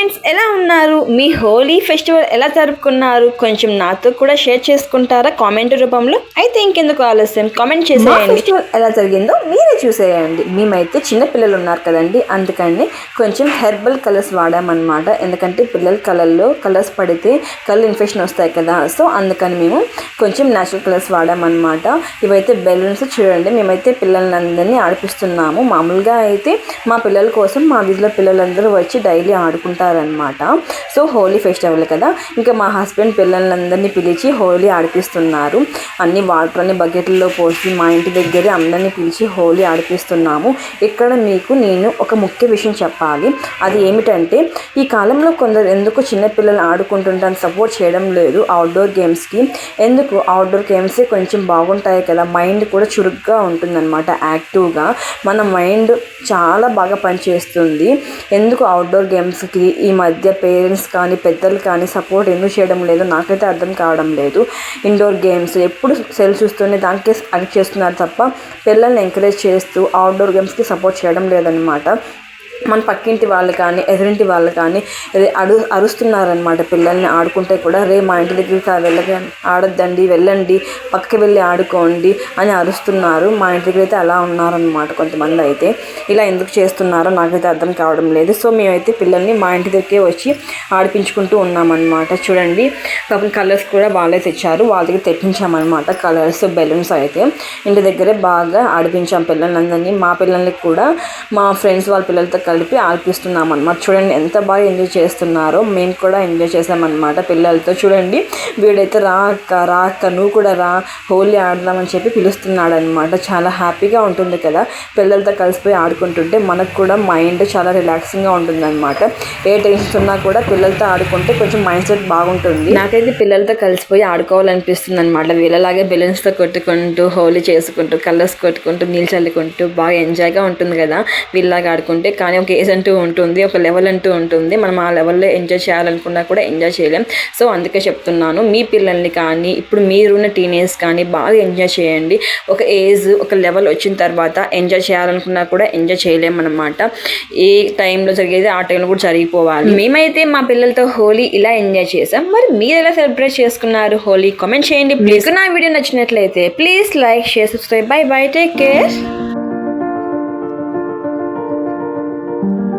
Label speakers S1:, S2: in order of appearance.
S1: Friends ఎలా ఉన్నారు? మీ Holi festival ఎలా జరుపుకున్నారు? కొంచెం నాతో కూడా షేర్ చేసుకుంటారా కామెంట్ రూపంలో? అయితే ఇంకెందుకు ఆలస్యం? కామెంట్ చేసేయండి. ఫెస్టివల్ ఎలా జరిగిందో మీరే చూసేయండి. మేమైతే చిన్న పిల్లలు ఉన్నారు కదండి అందుకని కొంచెం హెర్బల్ కలర్స్ వాడామన్నమాట. ఎందుకంటే పిల్లల కలర్లో కలర్స్ పడితే కళ్ళు ఇన్ఫెక్షన్ వస్తాయి కదా సో అందుకని మేము కొంచెం న్యాచురల్ కలర్స్ వాడామన్నమాట. ఇవైతే బెలూన్స్ చూడండి మేమైతే పిల్లలందరినీ ఆడిపిస్తున్నాము. మామూలుగా అయితే మా పిల్లల కోసం మా వీధిలో పిల్లలందరూ వచ్చి డైలీ చేస్తారనమాట సో హోలీ ఫెస్టివల్ కదా. ఇంకా మా హస్బెండ్ పిల్లలందరినీ పిలిచి హోలీ ఆడిపిస్తున్నారు. అన్ని వాటర్ అన్ని బకెట్లలో పోసి మా ఇంటి దగ్గరే అందరినీ పిలిచి హోలీ ఆడిపిస్తున్నాము. ఇక్కడ మీకు నేను ఒక ముఖ్య విషయం చెప్పాలి. అది ఏమిటంటే ఈ కాలంలో కొందరు ఎందుకు చిన్నపిల్లలు ఆడుకుంటుంటాను సపోర్ట్ చేయడం లేదు అవుట్డోర్ గేమ్స్కి ఎందుకు? అవుట్డోర్ గేమ్సే కొంచెం బాగుంటాయి కదా. మైండ్ కూడా చురుగ్గా ఉంటుందన్నమాట. యాక్టివ్గా. మన మైండ్ చాలా బాగా పనిచేస్తుంది. ఎందుకు అవుట్డోర్ గేమ్స్కి ఈ మధ్య పేరెంట్స్ కానీ పెద్దలు కానీ సపోర్ట్ ఎందుకు చేయడం లేదు? నాకైతే అర్థం కావడం లేదు. ఇండోర్ గేమ్స్ ఎప్పుడు సెల్ చూస్తూనే దానికే అడిక్ట్ చేస్తున్నారు తప్ప పిల్లల్ని ఎంకరేజ్ చేస్తూ అవుట్డోర్ గేమ్స్కి సపోర్ట్ చేయడం లేదనమాట మన పక్కింటి వాళ్ళు కానీ ఎదురింటి వాళ్ళు కానీ అడు అరుస్తున్నారనమాట పిల్లల్ని ఆడుకుంటే కూడా రే మా ఇంటి దగ్గరికి కా- వెళ్ళక ఆడొద్దండి వెళ్ళండి పక్కకి వెళ్ళి ఆడుకోండి అని అరుస్తున్నారు. మా ఇంటి దగ్గర అయితే అలా ఉన్నారనమాట కొంతమంది అయితే. ఇలా ఎందుకు చేస్తున్నారో నాకైతే అర్థం కావడం లేదు. సో మేమైతే పిల్లల్ని మా ఇంటి దగ్గరికి వచ్చి ఆడిపించుకుంటూ ఉన్నామన్నమాట. చూడండి పాపం కలర్స్ కూడా వాళ్ళే తెచ్చారు. వాళ్ళ దగ్గర తెప్పించామన్నమాట కలర్స్ బెలూన్స్ అయితే. ఇంటి దగ్గరే బాగా ఆడిపించాం పిల్లలందరినీ మా పిల్లలకి కూడా మా ఫ్రెండ్స్ వాళ్ళ పిల్లలతో కలిపి ఆర్పిస్తున్నాం అనమాట చూడండి ఎంత బాగా ఎంజాయ్ చేస్తున్నారో. మేము కూడా ఎంజాయ్ చేసామన్నమాట పిల్లలతో. చూడండి వీడైతే రా అక్క రా అక్క నువ్వు కూడా రా హోలీ ఆడదామని చెప్పి పిలుస్తున్నాడు అనమాట చాలా హ్యాపీగా ఉంటుంది కదా. పిల్లలతో కలిసిపోయి ఆడుకుంటుంటే మనకు కూడా మైండ్ చాలా రిలాక్సింగ్గా ఉంటుంది అనమాట ఏ టెన్షన్ ఉన్నా కూడా పిల్లలతో ఆడుకుంటే కొంచెం మైండ్ సెట్ బాగుంటుంది. నాకైతే పిల్లలతో కలిసిపోయి ఆడుకోవాలనిపిస్తుంది అనమాట వీళ్ళలాగే బెలూన్స్తో కొట్టుకుంటూ హోలీ చేసుకుంటూ కలర్స్ కొట్టుకుంటూ నీళ్ళు చల్లుకుంటూ బాగా ఎంజాయ్గా ఉంటుంది కదా. వీళ్ళలాగా ఆడుకుంటే. కానీ ఒక ఏజ్ అంటూ ఉంటుంది ఒక లెవెల్ అంటూ ఉంటుంది మనం ఆ లెవెల్లో ఎంజాయ్ చేయాలనుకున్నా కూడా ఎంజాయ్ చేయలేం. సో అందుకే చెప్తున్నాను మీ పిల్లల్ని కానీ ఇప్పుడు మీరున్న టీనేజ్ కానీ బాగా ఎంజాయ్ చేయండి. ఒక ఏజ్ ఒక లెవెల్ వచ్చిన తర్వాత ఎంజాయ్ చేయాలనుకున్నా కూడా ఎంజాయ్ చేయలేమన్నమాట. ఏ టైంలో జరిగేది ఆ టైంలో కూడా జరిగిపోవాలి. మేమైతే మా పిల్లలతో హోలీ ఇలా ఎంజాయ్ చేసాం మరి మీరు ఎలా సెలబ్రేట్ చేసుకున్నారు హోలీ? కామెంట్ చేయండి ప్లీజ్ నా వీడియో నచ్చినట్లయితే please like share subscribe bye bye take care